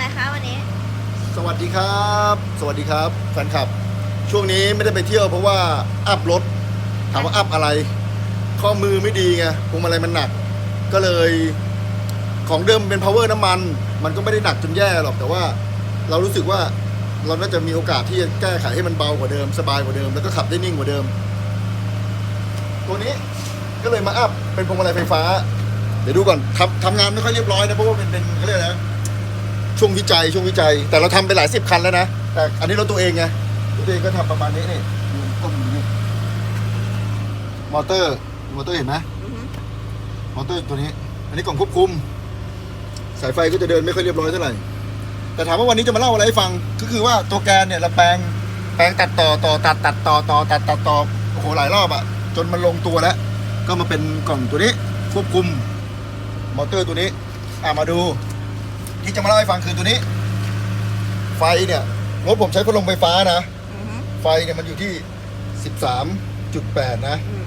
ไหมคะวันนี้ สวัสดีครับ สวัสดีครับแฟนคลับ ช่วงนี้ไม่ได้ไปเที่ยวเพราะว่าอัพรถ ถามว่าอัพอะไร ข้อมือไม่ดีไงพวงมาลัยมันหนัก ก็เลยของเดิมเป็น power น้ำมัน มันก็ไม่ได้หนักจนแย่หรอกแต่ว่าเรารู้สึกว่าเราน่าจะมีโอกาสที่จะแก้ไขให้มันเบากว่าเดิม สบายกว่าเดิม แล้วก็ขับได้นิ่งกว่าเดิม ตัวนี้ก็เลยมาอัพเป็นพวงมาลัยไฟฟ้า เดี๋ยวดูก่อนทำทำงานไม่ค่อยเรียบร้อยนะเพราะว่าเป็นเป็นเขาเรียกอะไรนะ ช่วงวิจัยช่วงวิจัย แต่เราทำไปหลายสิบคันแล้วนะแต่อันนี้รถตัวเองไงรถตัวเองก็ทำประมาณนี้นี่ดูต้มอยู่นี่มอเตอร์มอเตอร์เห็นไหมอือฮึมอเตอร์ตัวนี้ อันนี้กล่องควบคุม สายไฟก็จะเดินไม่ค่อยเรียบร้อยเท่าไหร่แต่ถามว่าวันนี้จะมาเล่าอะไรให้ฟังก็คือว่าตัวแกนเนี่ยเราแปลงแปลงตัดต่อต่อตัดตัดต่อต่อตัดตัดต่อโอ้โหหลายรอบอะจนมันลงตัวแล้ว ก็มาเป็นกล่องตัวนี้ควบคุมมอเตอร์ตัวนี้อะมาดู ที่จะมาเล่าให้ฟังคือตัวนี้ ไฟเนี่ยรถผมใช้พัดลมไฟฟ้านะ อือฮึไฟเนี่ยมันอยู่ที่ 13.8 นะ อืม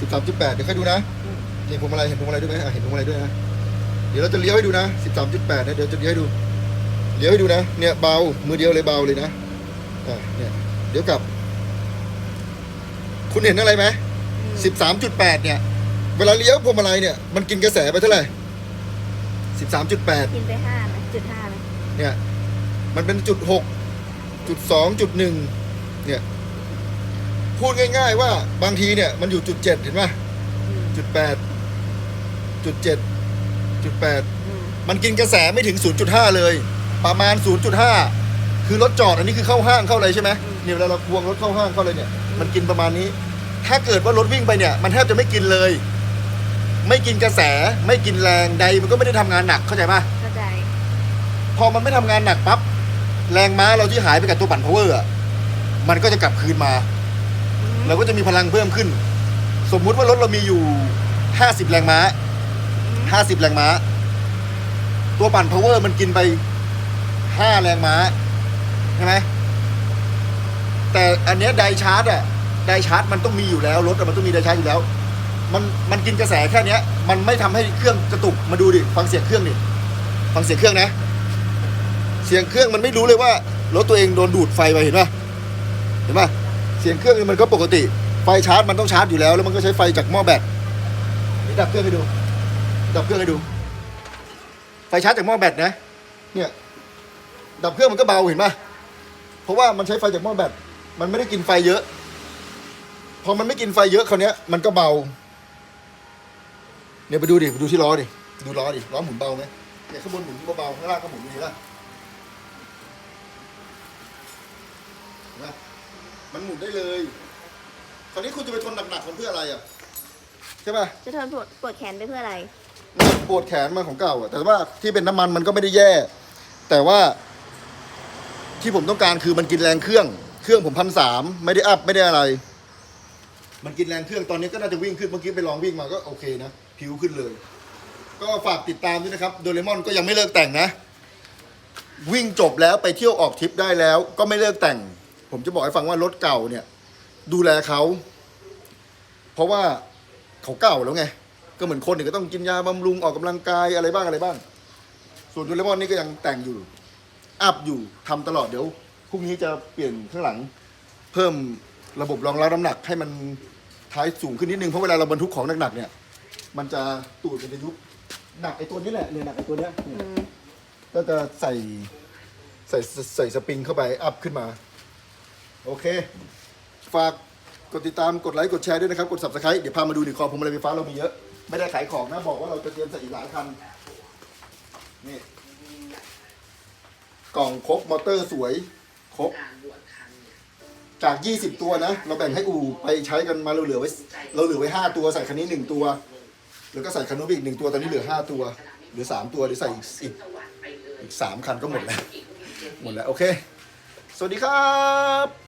13.8 เดี๋ยวค่อยดูนะ อืม นี่พวงมาลัยเห็นพวงมาลัยด้วยไหมอะเห็นพวงมาลัยด้วยนะ เดี๋ยวเราจะเลี้ยวให้ดูนะ 13.8นะเดี๋ยวจะเลี้ยวให้ดู เลี้ยวให้ดูนะ เนี่ยเบา มือเดียวเลยเบาเลยนะ อะเนี่ย เดี๋ยวกลับ คุณเห็นอะไรไหมอืม13.8 เนี่ย เวลาเลี้ยวพวงมาลัยเนี่ย มันกินกระแสไปเท่าไหร่ 13.8กินไปห้าไหมจุดห้าไหมเนี่ย มันเป็นจุดหกจุดสองจุดหนึ่งเนี่ย พูดง่าย ๆ ว่าบางทีเนี่ย มันอยู่จุดเจ็ดเห็นไหมอืมจุดแปดจุดเจ็ดจุดแปดอืมมันกินกระแสไม่ถึง 0.5 เลย ประมาณ 0.5 คือรถจอดอันนี้คือเข้าห้างเข้าอะไรใช่ไหมเนี่ยเวลาเราควงรถเข้าห้างเข้าอะไรเนี่ย มันกินประมาณนี้ ถ้าเกิดว่ารถวิ่งไปเนี่ย มันแทบจะไม่กินเลย ไม่กินกระแส ไม่กินแรงใดมันก็ไม่ได้ทำงานหนักเข้าใจปะเข้าใจ พอมันไม่ทำงานหนักปั๊บแรงม้าเราที่หายไปกับตัวปั่นพาวเวอร์อะมันก็จะกลับคืนมา อืมเราก็จะมีพลังเพิ่มขึ้น สมมุติว่ารถเรามีอยู่ 50 แรงม้า50 แรงม้า ตัวปั่นพาวเวอร์มันกินไป 5 แรงม้า ใช่ไหม แต่อันเนี้ยไดชาร์จอะไดชาร์จมันต้องมีอยู่แล้ว รถอะมันต้องมีไดชาร์จอยู่แล้ว มันมันกินกระแสแค่เนี้ย มันไม่ทำให้เครื่องกระตุกมาดูดิฟังเสียงเครื่องดิฟังเสียงเครื่องนะ เสียงเครื่องมันไม่รู้เลยว่ารถตัวเองโดนดูดไฟไปเห็นป่ะเห็นป่ะเสียงเครื่องมันก็ปกติ ไฟชาร์จมันต้องชาร์จอยู่แล้ว แล้วมันก็ใช้ไฟจากหม้อแบตนี่ดับเครื่องให้ดู ดับเครื่องให้ดู ไฟชาร์จจากหม้อแบตนะ เนี่ย ดับเครื่องมันก็เบาเห็นป่ะเพราะว่ามันใช้ไฟจากหม้อแบตมันไม่ได้กินไฟเยอะ พอมันไม่กินไฟเยอะคราวนี้มันก็เบา เนี่ยไปดูดิไปดูที่ล้อดิดูล้อดิล้อหมุนเบาไหมเนี่ยข้างบนหมุนเบาๆข้างล่างก็หมุนดีละเห็นไหมมันหมุนได้เลยคราวนี้คุณจะไปทนหนักๆมันเพื่ออะไรอะใช่ป่ะจะทนปวดปวดแขนไปเพื่ออะไรปวดแขนมาของเก่าอะแต่ว่าที่เป็นน้ำมันมันก็ไม่ได้แย่ แต่ว่า ที่ผมต้องการคือมันกินแรงเครื่อง เครื่องผมพันสามไม่ได้อัพไม่ได้อะไร มันกินแรงเครื่องตอนนี้ก็น่าจะวิ่งขึ้นเมื่อกี้ไปลองวิ่งมาก็โอเคนะผิวขึ้นเลย ก็ฝากติดตามด้วยนะครับโดเรมอนก็ยังไม่เลิกแต่งนะ วิ่งจบแล้วไปเที่ยวออกทริปได้แล้ว ก็ไม่เลิกแต่ง ผมจะบอกให้ฟังว่ารถเก่าเนี่ย ดูแลเขาเพราะว่าเขาเก่าแล้วไง ก็เหมือนคนหนึ่งก็ต้องกินยาบำรุงออกกำลังกายอะไรบ้างอะไรบ้าง ส่วนโดเรมอนนี่ก็ยังแต่งอยู่อัพอยู่ทำตลอดเดี๋ยวพรุ่งนี้จะเปลี่ยนข้างหลังเพิ่ม ระบบรองรับน้ำหนักให้มันท้ายสูงขึ้นนิดนึงเพราะเวลาเราบรรทุกของหนักๆเนี่ย มันจะตูดมันจะยุบหนักไอ้ตัวนี้แหละเนี่ยหนักไอ้ตัวเนี้ยเนี่ยอืมก็จะใส่ใส่ใส่สปริงเข้าไปอัพขึ้นมา โอเค ฝากกดติดตามกดไลค์กดแชร์ด้วยนะครับ กด subscribe เดี๋ยวพามาดูดิคอพวงมาลัยไฟฟ้าเรามีเยอะ ไม่ได้ขายของนะ บอกว่าเราจะเตรียมใส่อีกหลายคัน นี่ กล่องครบมอเตอร์สวย ครบ จาก 20 ตัวนะ เราแบ่งให้อู่ไปใช้กันมาเราเหลือไว้ เราเหลือไว้ 5 ตัวใส่คันนี้ 1 ตัว แล้วก็ใส่คันนู้นอีกหนึ่งตัว ตอนนี้เหลือ 5 ตัว เหลือ 3 ตัวเดี๋ยวใส่อีกอีกอีก3คันก็หมดแล้ว หมดแล้ว โอเค สวัสดีครับ